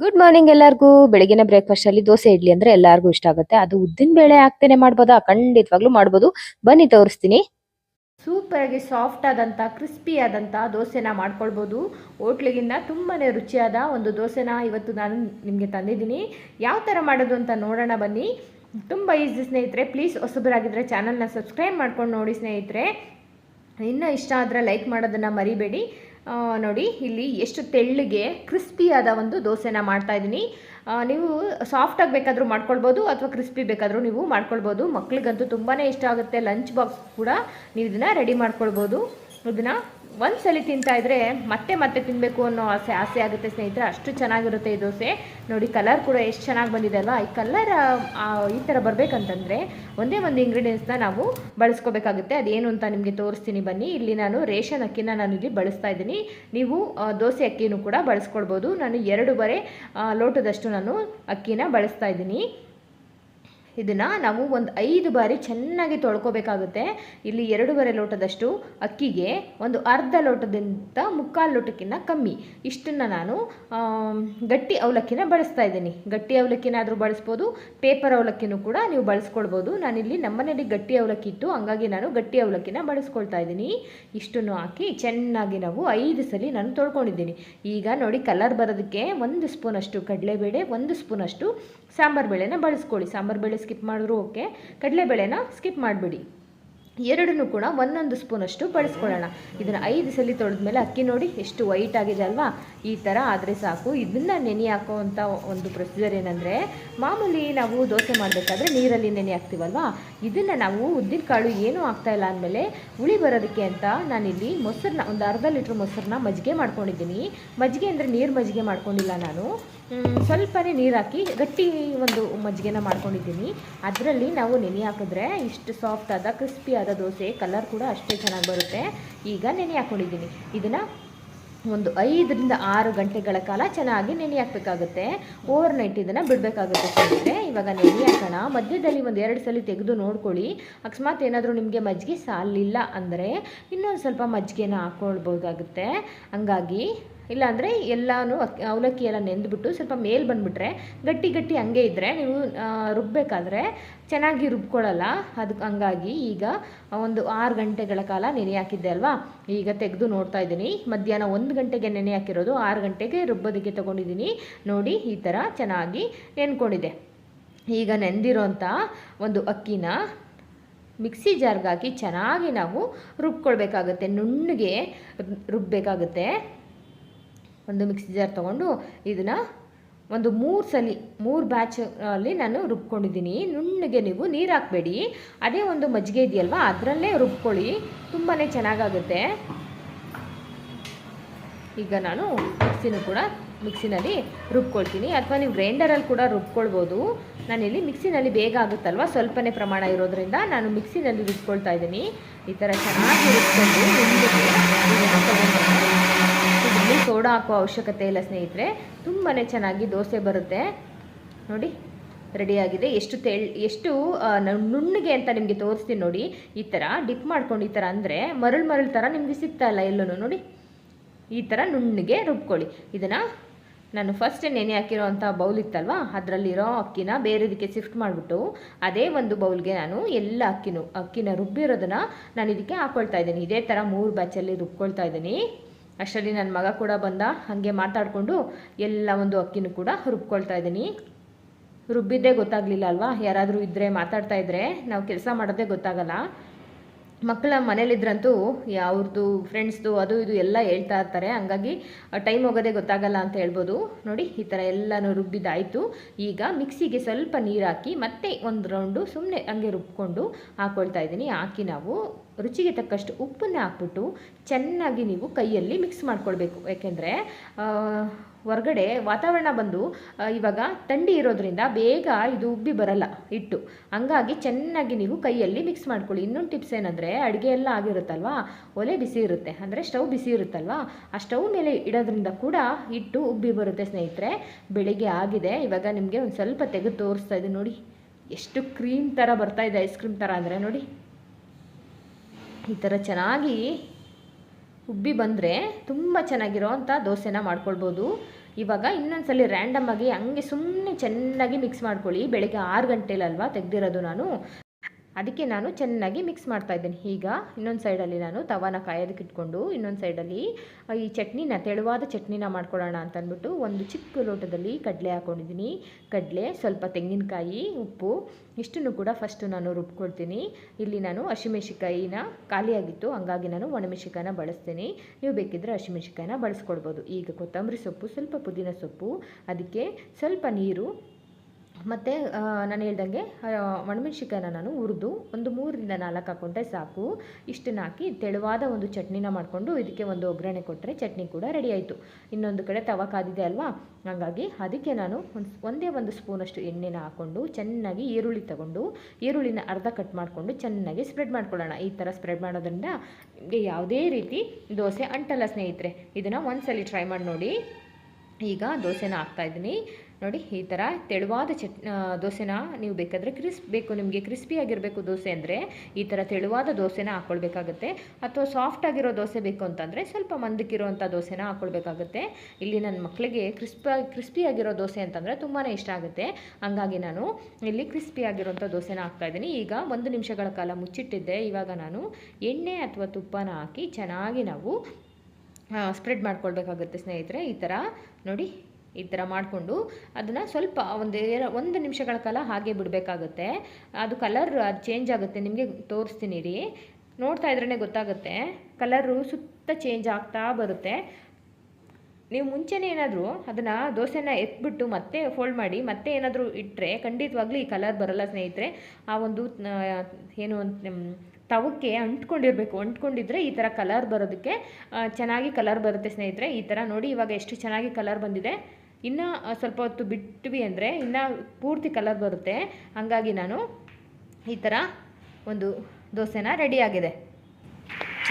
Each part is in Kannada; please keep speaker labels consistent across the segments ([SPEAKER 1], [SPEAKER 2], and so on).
[SPEAKER 1] ಗುಡ್ ಮಾರ್ನಿಂಗ್ ಎಲ್ಲರಿಗೂ. ಬೆಳಗಿನ ಬ್ರೇಕ್ಫಾಸ್ಟ್ ಅಲ್ಲಿ ದೋಸೆ, ಇಡ್ಲಿ ಅಂದ್ರೆ ಎಲ್ಲರಿಗೂ ಇಷ್ಟ ಆಗುತ್ತೆ. ಅದು ಉದ್ದಿನ ಬೇಳೆ ಹಾಕ್ತೇನೆ ಮಾಡ್ಬೋದಾ? ಖಂಡಿತವಾಗ್ಲೂ ಮಾಡ್ಬೋದು. ಬನ್ನಿ, ತೋರಿಸ್ತೀನಿ. ಸೂಪರ್ ಆಗಿ ಸಾಫ್ಟ್ ಆದಂತ ಕ್ರಿಸ್ಪಿ ಆದಂಥ ದೋಸೆನ ಮಾಡ್ಕೊಳ್ಬೋದು. ಹೋಟ್ಲಿಗಿಂತ ತುಂಬಾ ರುಚಿಯಾದ ಒಂದು ದೋಸೆನ ಇವತ್ತು ನಾನು ನಿಮಗೆ ತಂದಿದ್ದೀನಿ. ಯಾವ ಥರ ಮಾಡೋದು ಅಂತ ನೋಡೋಣ ಬನ್ನಿ. ತುಂಬ ಈಸಿ ಸ್ನೇಹಿತರೆ ಪ್ಲೀಸ್ ಹೊಸಬರಾಗಿದ್ದರೆ ಚಾನಲ್ನ ಸಬ್ಸ್ಕ್ರೈಬ್ ಮಾಡ್ಕೊಂಡು ನೋಡಿ ಸ್ನೇಹಿತರೆ. ಇನ್ನೂ ಇಷ್ಟ ಆದರೆ ಲೈಕ್ ಮಾಡೋದನ್ನು ಮರಿಬೇಡಿ. ನೋಡಿ, ಇಲ್ಲಿ ಎಷ್ಟು ತೆಳ್ಳಗೆ ಕ್ರಿಸ್ಪಿಯಾದ ಒಂದು ದೋಸೆನ ಮಾಡ್ತಾ ಇದ್ದೀನಿ. ನೀವು ಸಾಫ್ಟಾಗಿ ಬೇಕಾದರೂ ಮಾಡ್ಕೊಳ್ಬೋದು ಅಥವಾ ಕ್ರಿಸ್ಪಿ ಬೇಕಾದರೂ ನೀವು ಮಾಡ್ಕೊಳ್ಬೋದು. ಮಕ್ಳಿಗಂತೂ ತುಂಬಾ ಇಷ್ಟ ಆಗುತ್ತೆ. ಲಂಚ್ ಬಾಕ್ಸ್ ಕೂಡ ನೀವು ಇದನ್ನು ರೆಡಿ ಮಾಡ್ಕೊಳ್ಬೋದು. ಇದನ್ನು ಒಂದು ಸಲ ತಿಂತಾ ಇದ್ರೆ ಮತ್ತೆ ಮತ್ತೆ ತಿನ್ನಬೇಕು ಅನ್ನೋ ಆಸೆ ಆಸೆ ಆಗುತ್ತೆ ಸ್ನೇಹಿತರೆ ಅಷ್ಟು ಚೆನ್ನಾಗಿರುತ್ತೆ ಈ ದೋಸೆ. ನೋಡಿ ಕಲರ್ ಕೂಡ ಎಷ್ಟು ಚೆನ್ನಾಗಿ ಬಂದಿದೆ ಅಲ್ವಾ? ಈ ಕಲರ್ ಈ ಥರ ಬರಬೇಕಂತಂದರೆ ಒಂದೇ ಒಂದು ಇಂಗ್ರೀಡಿಯೆಂಟ್ಸ್ನ ನಾವು ಬಳಸ್ಕೋಬೇಕಾಗುತ್ತೆ. ಅದೇನು ಅಂತ ನಿಮಗೆ ತೋರಿಸ್ತೀನಿ. ಬನ್ನಿ ಇಲ್ಲಿ ನಾನು ರೇಷನ್ ಅಕ್ಕಿನ ನಾನು ಇಲ್ಲಿ ಬಳಸ್ತಾ ಇದ್ದೀನಿ. ನೀವು ದೋಸೆ ಅಕ್ಕಿನೂ ಕೂಡ ಬಳಸ್ಕೊಳ್ಬೋದು. ನಾನು ಎರಡು ಆ, ಲೋಟದಷ್ಟು ನಾನು ಅಕ್ಕಿನ ಬಳಸ್ತಾ ಇದ್ದೀನಿ. ಇದನ್ನು ನಾವು ಒಂದು ಐದು ಬಾರಿ ಚೆನ್ನಾಗಿ ತೊಳ್ಕೊಬೇಕಾಗುತ್ತೆ. ಇಲ್ಲಿ ಎರಡೂವರೆ ಲೋಟದಷ್ಟು ಅಕ್ಕಿಗೆ ಒಂದು ಅರ್ಧ ಲೋಟದಿಂದ ಮುಕ್ಕಾಲು ಲೋಟಕ್ಕಿಂತ ಕಮ್ಮಿ. ಇಷ್ಟನ್ನು ನಾನು ಗಟ್ಟಿ ಅವಲಕ್ಕಿನ ಬಳಸ್ತಾ ಇದ್ದೀನಿ. ಗಟ್ಟಿ ಅವಲಕ್ಕಿನಾದರೂ ಬಳಸ್ಬೋದು, ಪೇಪರ್ ಅವಲಕ್ಕಿನೂ ಕೂಡ ನೀವು ಬಳಸ್ಕೊಳ್ಬೋದು. ನಾನಿಲ್ಲಿ ನಮ್ಮನೇಲಿ ಗಟ್ಟಿ ಅವಲಕ್ಕಿ ಇತ್ತು, ಹಂಗಾಗಿ ನಾನು ಗಟ್ಟಿ ಅವಲಕ್ಕಿನ ಬಳಸ್ಕೊಳ್ತಾ ಇದ್ದೀನಿ. ಇಷ್ಟನ್ನು ಹಾಕಿ ಚೆನ್ನಾಗಿ ನಾವು ಐದು ಸಲ ನಾನು ತೊಳ್ಕೊಂಡಿದ್ದೀನಿ. ಈಗ ನೋಡಿ ಕಲರ್ ಬರೋದಕ್ಕೆ ಒಂದು ಸ್ಪೂನಷ್ಟು ಕಡಲೆಬೇಳೆ, ಒಂದು ಸ್ಪೂನಷ್ಟು ಸಾಂಬಾರು ಬೇಳೆನ ಬಳಸ್ಕೊಳ್ಳಿ. ಸಾಂಬಾರು ಬೇಳೆ ಸ್ಕಿಪ್ ಮಾಡಿದ್ರು ಓಕೆ. ಕಡಲೆಬೇಳೆನ ಸ್ಕಿಪ್ ಮಾಡಿಬಿಡಿ. ಎರಡನ್ನೂ ಕೂಡ ಒಂದೊಂದು ಸ್ಪೂನಷ್ಟು ಬಳಸ್ಕೊಳ್ಳೋಣ. ಇದನ್ನು ಐದು ಸಲ ತೊಳೆದ್ಮೇಲೆ ಅಕ್ಕಿ ನೋಡಿ ಎಷ್ಟು ವೈಟ್ ಆಗಿದೆ ಅಲ್ವಾ? ಈ ಥರ ಆದರೆ ಸಾಕು. ಇದನ್ನು ನೆನೆ ಹಾಕೋವಂಥ ಒಂದು ಪ್ರೊಸೀಜರ್ ಏನಂದರೆ, ಮಾಮೂಲಿ ನಾವು ದೋಸೆ ಮಾಡಬೇಕಾದ್ರೆ ನೀರಲ್ಲಿ ನೆನೆ ಹಾಕ್ತೀವಲ್ವಾ? ಇದನ್ನು ನಾವು ಉದ್ದಿನ ಕಾಳು ಏನೂ ಆಗ್ತಾಯಿಲ್ಲ ಅಂದಮೇಲೆ ಹುಳಿ ಬರೋದಕ್ಕೆ ಅಂತ ನಾನಿಲ್ಲಿ ಮೊಸರನ್ನ ಒಂದು ಅರ್ಧ ಲೀಟ್ರ್ ಮೊಸರನ್ನ ಮಜ್ಜಿಗೆ ಮಾಡ್ಕೊಂಡಿದ್ದೀನಿ. ಮಜ್ಜಿಗೆ ಅಂದರೆ ನೀರು ಮಜ್ಜಿಗೆ ಮಾಡ್ಕೊಂಡಿಲ್ಲ ನಾನು. ಸ್ವಲ್ಪನೇ ನೀರು ಹಾಕಿ ಗಟ್ಟಿ ಒಂದು ಮಜ್ಜಿಗೆನ ಮಾಡ್ಕೊಂಡಿದ್ದೀನಿ. ಅದರಲ್ಲಿ ನಾವು ನೆನೆ ಹಾಕಿದ್ರೆ ಇಷ್ಟು ಸಾಫ್ಟ್ ಆದ ಕ್ರಿಸ್ಪಿ ಆದ ದೋಸೆ ಕಲರ್ ಕೂಡ ಅಷ್ಟೇ ಚೆನ್ನಾಗಿ ಬರುತ್ತೆ. ಈಗ ನೆನೆ ಹಾಕ್ಕೊಂಡಿದ್ದೀನಿ ಇದನ್ನು ಒಂದು ಐದರಿಂದ ಆರು ಗಂಟೆಗಳ ಕಾಲ ಚೆನ್ನಾಗಿ ನೆನೆ ಹಾಕಬೇಕಾಗುತ್ತೆ. ಓವರ್ ನೈಟ್ ಇದನ್ನು ಬಿಡಬೇಕಾಗುತ್ತೆ ಸ್ನೇಹಿತರೆ. ಇವಾಗ ನೆನೆ ಹಾಕೋಣ. ಮಧ್ಯದಲ್ಲಿ ಒಂದು ಎರಡು ಸಲ ತೆಗೆದು ನೋಡ್ಕೊಳ್ಳಿ. ಅಕಸ್ಮಾತ್ ಏನಾದರೂ ನಿಮಗೆ ಮಜ್ಜಿಗೆ ಸಾಲಿಲ್ಲ ಅಂದರೆ ಇನ್ನೊಂದು ಸ್ವಲ್ಪ ಮಜ್ಜಿಗೆನ ಹಾಕ್ಕೊಳ್ಬೋದಾಗುತ್ತೆ ಹಂಗಾಗಿ ಇಲ್ಲಾಂದರೆ ಎಲ್ಲನೂ ಅವಲಕ್ಕಿ ಎಲ್ಲ ನೆಂದ್ಬಿಟ್ಟು ಸ್ವಲ್ಪ ಮೇಲೆ ಬಂದುಬಿಟ್ರೆ ಗಟ್ಟಿ ಗಟ್ಟಿ ಹಂಗೆ ಇದ್ದರೆ ನೀವು ರುಬ್ಬಬೇಕಾದ್ರೆ ಚೆನ್ನಾಗಿ ರುಬ್ಕೊಳ್ಳಲ್ಲ ಅದಕ್ಕೆ ಹಂಗಾಗಿ ಈಗ ಒಂದು ಆರು ಗಂಟೆಗಳ ಕಾಲ ನೆನೆ ಹಾಕಿದ್ದೆ ಅಲ್ವಾ? ಈಗ ತೆಗೆದು ನೋಡ್ತಾ ಇದ್ದೀನಿ. ಮಧ್ಯಾಹ್ನ ಒಂದು ಗಂಟೆಗೆ ನೆನೆ ಹಾಕಿರೋದು ಆರು ಗಂಟೆಗೆ ರುಬ್ಬೋದಕ್ಕೆ ತೊಗೊಂಡಿದ್ದೀನಿ. ನೋಡಿ, ಈ ಥರ ಚೆನ್ನಾಗಿ ನೆನ್ಕೊಂಡಿದೆ ಈಗ ನೆಂದಿರೋಂಥ ಒಂದು ಅಕ್ಕಿನ ಮಿಕ್ಸಿ ಜಾರ್ಗಾಕಿ ಚೆನ್ನಾಗಿ ನಾವು ರುಬ್ಕೊಳ್ಬೇಕಾಗುತ್ತೆ, ನುಣ್ಣಗೆ ರುಬ್ಬಬೇಕಾಗುತ್ತೆ ಒಂದು ಮಿಕ್ಸಿ ಜಾರ್ ತೊಗೊಂಡು ಇದನ್ನು ಒಂದು ಮೂರು ಸಲ, ಮೂರು ಬ್ಯಾಚ್ ಅಲ್ಲಿ ನಾನು ರುಬ್ಕೊಂಡಿದ್ದೀನಿ. ನುಣ್ಣಗೆ ನೀವು ನೀರು ಹಾಕಬೇಡಿ. ಅದೇ ಒಂದು ಮಜ್ಜಿಗೆ ಇದೆಯಲ್ವಾ, ಅದರಲ್ಲೇ ರುಬ್ಕೊಳ್ಳಿ. ತುಂಬಾ ಚೆನ್ನಾಗಾಗುತ್ತೆ. ಈಗ ನಾನು ಮಿಕ್ಸಿನೂ ಕೂಡ ಮಿಕ್ಸಿನಲ್ಲಿ ರುಬ್ಕೊಳ್ತೀನಿ. ಅಥವಾ ನೀವು ಗ್ರೈಂಡರಲ್ಲಿ ಕೂಡ ರುಬ್ಕೊಳ್ಬೋದು. ನಾನಿಲ್ಲಿ ಮಿಕ್ಸಿನಲ್ಲಿ ಬೇಗ ಆಗುತ್ತಲ್ವ? ಸ್ವಲ್ಪನೇ ಪ್ರಮಾಣ ಇರೋದ್ರಿಂದ ನಾನು ಮಿಕ್ಸಿನಲ್ಲಿ ರುಬ್ಕೊಳ್ತಾ ಇದ್ದೀನಿ. ಈ ಥರ ಚೆನ್ನಾಗಿ ರುಬ್ಕೊಂಡು ನುಣ್ಣಗೆ ಇದನ್ನ ತಗೊಂಡ್ಬಂದು ಇದರಲ್ಲಿ ಸೋಡಾ ಹಾಕೋ ಅವಶ್ಯಕತೆ ಇಲ್ಲ ಸ್ನೇಹಿತರೆ. ತುಂಬಾ ಚೆನ್ನಾಗಿ ದೋಸೆ ಬರುತ್ತೆ. ನೋಡಿ ರೆಡಿಯಾಗಿದೆ ಎಷ್ಟು ತೆಳ್, ಎಷ್ಟು ನುಣ್ಣಗೆ ಅಂತ ನಿಮಗೆ ತೋರಿಸ್ತೀನಿ ನೋಡಿ. ಈ ಥರ ಡಿಪ್ ಮಾಡ್ಕೊಂಡು ಈ ಥರ ಅಂದರೆ ಮರಳು ಮರಳು ಥರ ನಿಮಗೆ ಸಿಗ್ತಾ ಇಲ್ಲ ಎಲ್ಲೂ ನೋಡಿ. ಈ ಥರ ನುಣ್ಣಗೆ ರುಬ್ಕೊಳ್ಳಿ. ಇದನ್ನು ನಾನು ಫಸ್ಟ್ ನೆನೆ ಹಾಕಿರೋವಂಥ ಬೌಲ್ ಇತ್ತಲ್ವಾ? ಅದರಲ್ಲಿರೋ ಅಕ್ಕಿನ ಬೇರೆದಕ್ಕೆ ಶಿಫ್ಟ್ ಮಾಡಿಬಿಟ್ಟು ಅದೇ ಒಂದು ಬೌಲ್ಗೆ ನಾನು ಎಲ್ಲ ಅಕ್ಕಿನೂ, ಅಕ್ಕಿನ ರುಬ್ಬಿರೋದನ್ನು ನಾನು ಇದಕ್ಕೆ ಹಾಕ್ಕೊಳ್ತಾ ಇದ್ದೀನಿ. ಇದೇ ಥರ ಮೂರು ಬ್ಯಾಚಲ್ಲಿ ರುಬ್ಕೊಳ್ತಾ ಇದ್ದೀನಿ. ಅಷ್ಟರಲ್ಲಿ ನನ್ನ ಮಗ ಕೂಡ ಬಂದ, ಹಾಗೆ ಮಾತಾಡಿಕೊಂಡು ಎಲ್ಲ ಒಂದು ಅಕ್ಕಿನೂ ಕೂಡ ರುಬ್ಕೊಳ್ತಾ ಇದ್ದೀನಿ. ರುಬ್ಬಿದ್ದೇ ಗೊತ್ತಾಗಲಿಲ್ಲ ಅಲ್ವಾ? ಯಾರಾದರೂ ಇದ್ದರೆ ಮಾತಾಡ್ತಾ ಇದ್ದರೆ ನಾವು ಕೆಲಸ ಮಾಡೋದೇ ಗೊತ್ತಾಗಲ್ಲ. ಮಕ್ಕಳ ಮನೇಲಿದ್ರಂತೂ ಅವ್ರದ್ದು ಫ್ರೆಂಡ್ಸ್ದು ಅದು ಇದು ಎಲ್ಲ ಹೇಳ್ತಾ ಇರ್ತಾರೆ. ಹಂಗಾಗಿ ಟೈಮ್ ಹೋಗೋದೇ ಗೊತ್ತಾಗಲ್ಲ ಅಂತ ಹೇಳ್ಬೋದು. ನೋಡಿ, ಈ ಥರ ಎಲ್ಲನೂ ರುಬ್ಬಿದಾಯಿತು. ಈಗ ಮಿಕ್ಸಿಗೆ ಸ್ವಲ್ಪ ನೀರು ಹಾಕಿ ಮತ್ತೆ ಒಂದು ರೌಂಡು ಸುಮ್ಮನೆ ಹಂಗೆ ರುಬ್ಕೊಂಡು ಹಾಕ್ಕೊಳ್ತಾ ಇದ್ದೀನಿ. ಹಾಕಿ ನಾವು ರುಚಿಗೆ ತಕ್ಕಷ್ಟು ಉಪ್ಪನ್ನ ಹಾಕ್ಬಿಟ್ಟು ಚೆನ್ನಾಗಿ ನೀವು ಕೈಯಲ್ಲಿ ಮಿಕ್ಸ್ ಮಾಡ್ಕೊಳ್ಬೇಕು. ಯಾಕೆಂದರೆ ಹೊರಗಡೆ ವಾತಾವರಣ ಬಂದು ಇವಾಗ ಥಂಡಿ ಇರೋದ್ರಿಂದ ಬೇಗ ಇದು ಉಬ್ಬಿ ಬರಲ್ಲ ಹಿಟ್ಟು. ಹಂಗಾಗಿ ಚೆನ್ನಾಗಿ ನೀವು ಕೈಯಲ್ಲಿ ಮಿಕ್ಸ್ ಮಾಡ್ಕೊಳ್ಳಿ. ಇನ್ನೊಂದು ಟಿಪ್ಸ್ ಏನಂದರೆ, ಅಡುಗೆ ಎಲ್ಲ ಆಗಿರುತ್ತಲ್ವಾ, ಒಲೆ ಬಿಸಿ ಇರುತ್ತೆ. ಅಂದರೆ ಸ್ಟವ್ ಬಿಸಿ ಇರುತ್ತಲ್ವಾ, ಆ ಸ್ಟವ್ ಮೇಲೆ ಇಡೋದ್ರಿಂದ ಕೂಡ ಹಿಟ್ಟು ಉಬ್ಬಿ ಬರುತ್ತೆ ಸ್ನೇಹಿತರೆ. ಬೆಳಿಗ್ಗೆ ಆಗಿದೆ. ಇವಾಗ ನಿಮಗೆ ಒಂದು ಸ್ವಲ್ಪ ತೆಗೆದು ತೋರಿಸ್ತಾ ಇದೆ ನೋಡಿ, ಎಷ್ಟು ಕ್ರೀಮ್ ಥರ ಬರ್ತಾ ಇದೆ ಐಸ್ ಕ್ರೀಮ್ ಥರ ಅಂದರೆ ನೋಡಿ. ಈ ಥರ ಚೆನ್ನಾಗಿ ಉಬ್ಬಿ ಬಂದರೆ ತುಂಬ ಚೆನ್ನಾಗಿರೋ ಅಂಥ ದೋಸೆನ ಮಾಡ್ಕೊಳ್ಬೋದು. ಇವಾಗ ಇನ್ನೊಂದ್ಸಲಿ ರ್ಯಾಂಡಮ್ ಆಗಿ ಹಂಗೆ ಸುಮ್ಮನೆ ಚೆನ್ನಾಗಿ ಮಿಕ್ಸ್ ಮಾಡ್ಕೊಳ್ಳಿ. ಬೆಳಗ್ಗೆ ಆರು ಗಂಟೆಲಲ್ವಾ ತೆಗ್ದಿರೋದು ನಾನು. ಅದಕ್ಕೆ ನಾನು ಚೆನ್ನಾಗಿ ಮಿಕ್ಸ್ ಮಾಡ್ತಾ ಇದ್ದೇನೆ. ಈಗ ಇನ್ನೊಂದು ಸೈಡಲ್ಲಿ ನಾನು ತವಾನ ಕಾಯೋದಕ್ಕೆ ಇಟ್ಕೊಂಡು ಇನ್ನೊಂದು ಸೈಡಲ್ಲಿ ಈ ಚಟ್ನಿನ, ತೆಳುವಾದ ಚಟ್ನಿನ ಮಾಡ್ಕೊಳ್ಳೋಣ ಅಂತ ಅಂದ್ಬಿಟ್ಟು ಒಂದು ಚಿಕ್ಕ ಲೋಟದಲ್ಲಿ ಕಡಲೆ ಹಾಕ್ಕೊಂಡಿದ್ದೀನಿ ಕಡಲೆ, ಸ್ವಲ್ಪ ತೆಂಗಿನಕಾಯಿ, ಉಪ್ಪು, ಇಷ್ಟನ್ನು ಕೂಡ ಫಸ್ಟು ನಾನು ರುಬ್ಕೊಳ್ತೀನಿ. ಇಲ್ಲಿ ನಾನು ಹಸಿಮೆಣ್ಸಿಕಾಯಿನ ಖಾಲಿಯಾಗಿತ್ತು. ಹಂಗಾಗಿ ನಾನು ಒಣಮೆಣ್ಸಿಕಾಯಿನ ಬಳಸ್ತೀನಿ. ನೀವು ಬೇಕಿದ್ದರೆ ಹಸಿಮೆಣ್ಸಿಕಾಯಿನ ಬಳಸ್ಕೊಳ್ಬೋದು ಈಗ ಕೊತ್ತಂಬರಿ ಸೊಪ್ಪು, ಸ್ವಲ್ಪ ಪುದೀನ ಸೊಪ್ಪು, ಅದಕ್ಕೆ ಸ್ವಲ್ಪ ನೀರು ಮತ್ತು ನಾನು ಹೇಳ್ದಂಗೆ ಒಣಮೆಣ್ಸಿಕಾಯನ್ನ ನಾನು ಹುರಿದು ಒಂದು ಮೂರರಿಂದ ನಾಲ್ಕು ಹಾಕ್ಕೊಂಡ್ರೆ ಸಾಕು. ಇಷ್ಟನ್ನು ಹಾಕಿ ತೆಳುವಾದ ಒಂದು ಚಟ್ನಿನ ಮಾಡಿಕೊಂಡು ಇದಕ್ಕೆ ಒಂದು ಒಗ್ಗರಣೆ ಕೊಟ್ಟರೆ ಚಟ್ನಿ ಕೂಡ ರೆಡಿ ಆಯಿತು. ಇನ್ನೊಂದು ಕಡೆ ತವ ಕಾದಿದೆ ಅಲ್ವಾ? ಹಾಗಾಗಿ ಅದಕ್ಕೆ ನಾನು ಒಂದು ಒಂದೇ ಒಂದು ಸ್ಪೂನಷ್ಟು ಎಣ್ಣೆನ ಹಾಕ್ಕೊಂಡು ಚೆನ್ನಾಗಿ ಈರುಳ್ಳಿ ತಗೊಂಡು, ಈರುಳ್ಳಿನ ಅರ್ಧ ಕಟ್ ಮಾಡಿಕೊಂಡು ಚೆನ್ನಾಗಿ ಸ್ಪ್ರೆಡ್ ಮಾಡ್ಕೊಳ್ಳೋಣ. ಈ ಥರ ಸ್ಪ್ರೆಡ್ ಮಾಡೋದ್ರಿಂದ ನಿಮಗೆ ಯಾವುದೇ ರೀತಿ ದೋಸೆ, ಅಂಟಲ್ಲ ಸ್ನೇಹಿತರೆ. ಇದನ್ನು ಒಂದ್ಸಲಿ ಟ್ರೈ ಮಾಡಿ ನೋಡಿ. ಈಗ ದೋಸೆನ ಹಾಕ್ತಾಯಿದ್ದೀನಿ ನೋಡಿ, ಈ ಥರ ತೆಳುವಾದ ಚಟ್ ದೋಸೆನ ನೀವು ಬೇಕಾದರೆ ಕ್ರಿಸ್ಪ್, ಬೇಕು, ನಿಮಗೆ ಕ್ರಿಸ್ಪಿಯಾಗಿರಬೇಕು ದೋಸೆ ಅಂದರೆ ಈ ಥರ ತೆಳುವಾದ ದೋಸೆನ ಹಾಕ್ಕೊಳ್ಬೇಕಾಗುತ್ತೆ ಅಥವಾ ಸಾಫ್ಟ್ ಆಗಿರೋ ದೋಸೆ ಬೇಕು ಅಂತಂದರೆ ಸ್ವಲ್ಪ ಮಂದಕ್ಕಿರೋವಂಥ ದೋಸೆನ ಹಾಕ್ಕೊಳ್ಬೇಕಾಗುತ್ತೆ ಇಲ್ಲಿ ನನ್ನ ಮಕ್ಕಳಿಗೆ ಕ್ರಿಸ್ಪ ಕ್ರಿಸ್ಪಿಯಾಗಿರೋ ದೋಸೆ ಅಂತಂದರೆ ತುಂಬಾ ಇಷ್ಟ ಆಗುತ್ತೆ. ಹಂಗಾಗಿ ನಾನು ಇಲ್ಲಿ ಕ್ರಿಸ್ಪಿಯಾಗಿರೋಂಥ ದೋಸೆನ ಹಾಕ್ತಾಯಿದ್ದೀನಿ ಈಗ ಒಂದು ನಿಮಿಷಗಳ ಕಾಲ ಮುಚ್ಚಿಟ್ಟಿದ್ದೆ. ಇವಾಗ ನಾನು ಎಣ್ಣೆ ಅಥವಾ ತುಪ್ಪನ ಹಾಕಿ ಚೆನ್ನಾಗಿ ನಾವು ಸ್ಪ್ರೆಡ್ ಮಾಡ್ಕೊಳ್ಬೇಕಾಗುತ್ತೆ ಸ್ನೇಹಿತರೆ, ಈ ಥರ ನೋಡಿ, ಈ ಥರ ಮಾಡಿಕೊಂಡು ಅದನ್ನು ಸ್ವಲ್ಪ ಒಂದು ಒಂದು ನಿಮಿಷಗಳ ಕಾಲ ಹಾಗೆ ಬಿಡಬೇಕಾಗುತ್ತೆ. ಅದು ಕಲರ್ ಅದು ಚೇಂಜ್ ಆಗುತ್ತೆ. ನಿಮಗೆ ತೋರಿಸ್ತೀನಿ ರೀ. ನೋಡ್ತಾ ಇದ್ರೇ ಗೊತ್ತಾಗುತ್ತೆ ಕಲರು ಸುತ್ತ ಚೇಂಜ್ ಆಗ್ತಾ ಬರುತ್ತೆ. ನೀವು ಮುಂಚೆನೇ ಏನಾದರೂ ಅದನ್ನು ದೋಸೆನ ಎತ್ಬಿಟ್ಟು ಮತ್ತೆ ಫೋಲ್ಡ್ ಮಾಡಿ ಮತ್ತೆ ಏನಾದರೂ ಇಟ್ಟರೆ ಖಂಡಿತವಾಗ್ಲೂ ಈ ಕಲರ್ ಬರಲ್ಲ ಸ್ನೇಹಿತರೆ. ಆ ಒಂದು ಏನು ತವಕ್ಕೆ ಅಂಟ್ಕೊಂಡಿರಬೇಕು. ಅಂಟ್ಕೊಂಡಿದ್ರೆ ಈ ಥರ ಕಲರ್ ಬರೋದಕ್ಕೆ ಚೆನ್ನಾಗಿ ಕಲರ್ ಬರುತ್ತೆ ಸ್ನೇಹಿತರೆ. ಈ ಥರ ನೋಡಿ ಇವಾಗ ಎಷ್ಟು ಚೆನ್ನಾಗಿ ಕಲರ್ ಬಂದಿದೆ. ಇನ್ನು ಸ್ವಲ್ಪ ಹೊತ್ತು ಬಿಟ್ವಿ ಅಂದರೆ ಇನ್ನು ಪೂರ್ತಿ ಕಲರ್ ಬರುತ್ತೆ. ಹಾಗಾಗಿ ನಾನು ಈ ಥರ ಒಂದು ದೋಸೆನ ರೆಡಿಯಾಗಿದೆ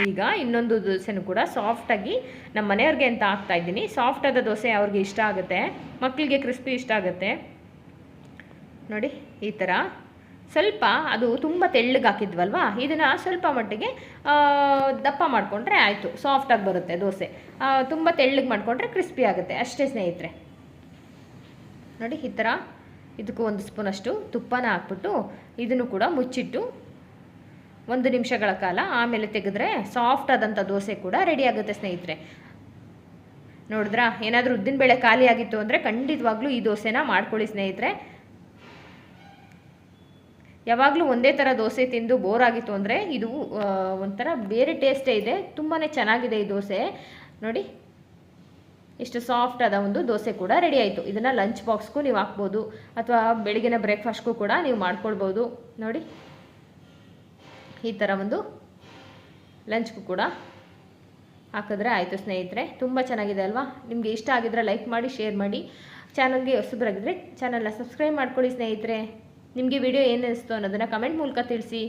[SPEAKER 1] ಈಗ ಇನ್ನೊಂದು ದೋಸೆನೂ ಕೂಡ ಸಾಫ್ಟಾಗಿ ನಮ್ಮ ಮನೆಯವ್ರಿಗೆ ಅಂತ ಹಾಕ್ತಾ ಇದ್ದೀನಿ. ಸಾಫ್ಟಾದ ದೋಸೆ ಅವ್ರಿಗೆ ಇಷ್ಟ ಆಗುತ್ತೆ. ಮಕ್ಕಳಿಗೆ ಕ್ರಿಸ್ಪಿ ಇಷ್ಟ ಆಗುತ್ತೆ. ನೋಡಿ ಈ ಥರ ಸ್ವಲ್ಪ ಅದು ತುಂಬ ತೆಳ್ಳಗೆ ಹಾಕಿದ್ವಲ್ವಾ? ಇದನ್ನು ಸ್ವಲ್ಪ ಮಟ್ಟಿಗೆ ದಪ್ಪ ಮಾಡಿಕೊಂಡ್ರೆ ಆಯಿತು. ಸಾಫ್ಟಾಗಿ ಬರುತ್ತೆ ದೋಸೆ. ತುಂಬ ತೆಳ್ಳಗೆ ಮಾಡಿಕೊಂಡ್ರೆ ಕ್ರಿಸ್ಪಿ ಆಗುತ್ತೆ. ಅಷ್ಟೇ ಸ್ನೇಹಿತರೆ. ನೋಡಿ, ಈ ಥರ ಇದಕ್ಕೂ ಒಂದು ಸ್ಪೂನಷ್ಟು ತುಪ್ಪನ ಹಾಕ್ಬಿಟ್ಟು ಇದನ್ನು ಕೂಡ ಮುಚ್ಚಿಟ್ಟು ಒಂದು ನಿಮಿಷಗಳ ಕಾಲ ಆಮೇಲೆ ತೆಗೆದ್ರೆ ಸಾಫ್ಟ್ ಆದಂಥ ದೋಸೆ ಕೂಡ ರೆಡಿ ಆಗುತ್ತೆ ಸ್ನೇಹಿತರೆ. ನೋಡಿದ್ರಾ? ಏನಾದರೂ ಉದ್ದಿನಬೇಳೆ ಖಾಲಿ ಆಗಿತ್ತು ಅಂದರೆ ಖಂಡಿತವಾಗ್ಲೂ ಈ ದೋಸೆನ ಮಾಡ್ಕೊಳ್ಳಿ ಸ್ನೇಹಿತರೆ. ಯಾವಾಗಲೂ ಒಂದೇ ಥರ ದೋಸೆ ತಿಂದು ಬೋರ್ ಆಗಿತ್ತು ಅಂದರೆ ಇದು ಒಂಥರ ಬೇರೆ ಟೇಸ್ಟೇ ಇದೆ. ತುಂಬಾ ಚೆನ್ನಾಗಿದೆ ಈ ದೋಸೆ. ನೋಡಿ, ಎಷ್ಟು ಸಾಫ್ಟ್ ಆದ ಒಂದು ದೋಸೆ ಕೂಡ ರೆಡಿ ಆಯಿತು. ಇದನ್ನು ಲಂಚ್ ಬಾಕ್ಸ್ಗೂ ನೀವು ಹಾಕ್ಬೋದು, ಅಥವಾ ಬೆಳಗಿನ ಬ್ರೇಕ್ಫಾಸ್ಟ್ಗೂ ಕೂಡ ನೀವು ಮಾಡ್ಕೊಳ್ಬೋದು. ನೋಡಿ, ಈ ಥರ ಒಂದು ಲಂಚ್ಗೂ ಕೂಡ ಹಾಕಿದ್ರೆ ಆಯಿತು ಸ್ನೇಹಿತರೆ. ತುಂಬ ಚೆನ್ನಾಗಿದೆ ಅಲ್ವಾ? ನಿಮಗೆ ಇಷ್ಟ ಆಗಿದ್ರೆ ಲೈಕ್ ಮಾಡಿ ಶೇರ್ ಮಾಡಿ. ಚಾನಲ್ಗೆ ಹೊಸಬರಾಗಿದ್ದರೆ ಚಾನಲ್ನ ಸಬ್ಸ್ಕ್ರೈಬ್ ಮಾಡ್ಕೊಳ್ಳಿ ಸ್ನೇಹಿತರೆ. ನಿಮಗೆ ವಿಡಿಯೋ ಏನು ಅನಿಸ್ತು ಅನ್ನೋದನ್ನು ಕಮೆಂಟ್ ಮೂಲಕ ತಿಳಿಸಿ.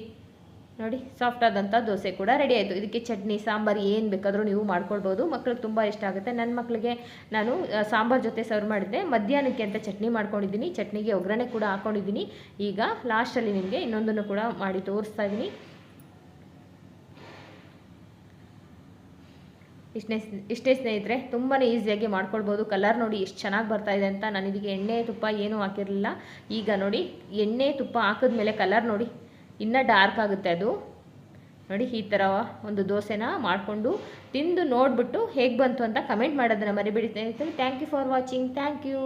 [SPEAKER 1] ನೋಡಿ ಸಾಫ್ಟ್ ಆದಂಥ ದೋಸೆ ಕೂಡ ರೆಡಿ ಆಯಿತು. ಇದಕ್ಕೆ ಚಟ್ನಿ, ಸಾಂಬಾರು ಏನು ಬೇಕಾದರೂ ನೀವು ಮಾಡ್ಕೊಳ್ಬೋದು. ಮಕ್ಳಿಗೆ ತುಂಬ ಇಷ್ಟ ಆಗುತ್ತೆ. ನನ್ನ ಮಕ್ಕಳಿಗೆ ನಾನು ಸಾಂಬಾರು ಜೊತೆ ಸರ್ವ್ ಮಾಡಿದ್ದೆ ಮಧ್ಯಾಹ್ನಕ್ಕೆ ಅಂತ ಚಟ್ನಿ ಮಾಡ್ಕೊಂಡಿದ್ದೀನಿ. ಚಟ್ನಿಗೆ ಒಗ್ಗರಣೆ ಕೂಡ ಹಾಕ್ಕೊಂಡಿದ್ದೀನಿ ಈಗ ಲಾಸ್ಟಲ್ಲಿ ನಿಮಗೆ ಇನ್ನೊಂದನ್ನು ಕೂಡ ಮಾಡಿ ತೋರಿಸ್ತಾ ಇದ್ದೀನಿ ಇಷ್ಟೇ ಇಷ್ಟೇ ಸ್ನೇಹಿತರೆ ತುಂಬಾ ಈಸಿಯಾಗಿ ಮಾಡ್ಕೊಳ್ಬೋದು. ಕಲರ್ ನೋಡಿ ಎಷ್ಟು ಚೆನ್ನಾಗಿ ಬರ್ತಾ ಇದೆ ಅಂತ ನಾನು ಇದಕ್ಕೆ ಎಣ್ಣೆ ತುಪ್ಪ ಏನೂ ಹಾಕಿರಲಿಲ್ಲ. ಈಗ ನೋಡಿ, ಎಣ್ಣೆ ತುಪ್ಪ ಹಾಕಿದ್ಮೇಲೆ ಕಲರ್ ನೋಡಿ, ಇನ್ನೂ ಡಾರ್ಕ್ ಆಗುತ್ತೆ ಅದು. ನೋಡಿ, ಈ ಥರ ಒಂದು ದೋಸೆನ ಮಾಡಿಕೊಂಡು ತಿಂದು ನೋಡಿಬಿಟ್ಟು ಹೇಗೆ ಬಂತು ಅಂತ ಕಮೆಂಟ್ ಮಾಡೋದನ್ನು ಮರಿಬೇಡಿ ಸ್ನೇಹಿತರೆ. Thank you for watching thank you